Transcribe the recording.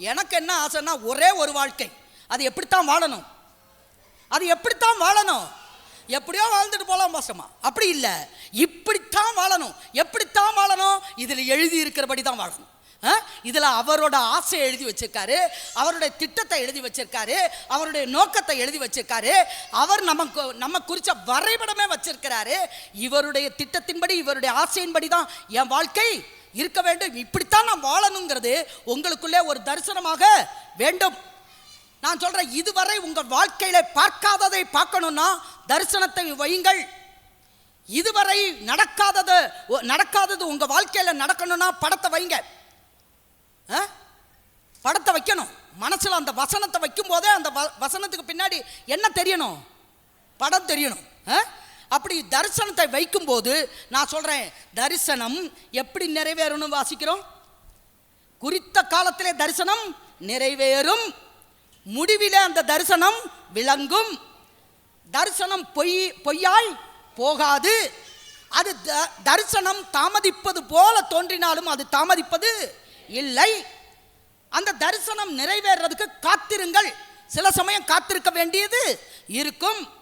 எனக்கு என்ன ஆசைன்னா ஒரே ஒரு வாழ்க்கை. அது எப்படித்தான் வாழணும்? அது எப்படித்தான் வாழணும்? எப்படியோ வாழ்ந்துட்டு போகலாம் பாசமா. அப்படி இல்லை. இப்படித்தான் வாழணும். எப்படித்தான் வாழணும்? இதில் எழுதி இருக்கிறபடி தான் வாழணும். ஆ? அவரோட ஆசையை எழுதி வச்சிருக்காரு. அவருடைய திட்டத்தை எழுதி வச்சிருக்காரு. அவருடைய நோக்கத்தை எழுதி வச்சிருக்காரு. அவர் நமக்கு நம்ம குறித்த வரைபடமே வச்சிருக்கிறாரு. இவருடைய திட்டத்தின்படி இவருடைய ஆசையின்படி தான் என் வாழ்க்கை இருக்க வேண்டும். இப்படித்தான் வாழணுங்கிறது உங்களுக்குள்ளே ஒரு தரிசனமாக வேண்டும். நான் சொல்கிறேன் இதுவரை உங்கள் வாழ்க்கையில பார்க்காததை பார்க்கணும்னா தரிசனத்தை வையுங்கள். இதுவரை நடக்காதது ஒ- நடக்காதது உங்கள் வாழ்க்கையில் நடக்கணும்னா படத்தை வைங்க. ஆ? படத்தை வைக்கணும். மனசில் அந்த வசனத்தை வைக்கும் போதே அந்த வ- வசனத்துக்கு பின்னாடி என்ன தெரியணும்? படம் தெரியணும். ஆ? அப்படி தரிசனத்தை வைக்கும்போது நான் சொல்கிறேன் தரிசனம் எப்படி நிறைவேறணும் வாசிக்கிறோம்? காலத்திலே தரிசனம் நிறைவேறும். முடிவிலே அந்த தரிசனம் விளங்கும். தரிசனம் பொய் பொய்யாய் போகாது. அது த- தரிசனம் தாமதிப்பது போல தோன்றினாலும் அது தாமதிப்பது இல்லை. அந்த தரிசனம் நிறைவேறதுக்கு காத்திருங்கள். சில சமயம் காத்திருக்க வேண்டியது இருக்கும்.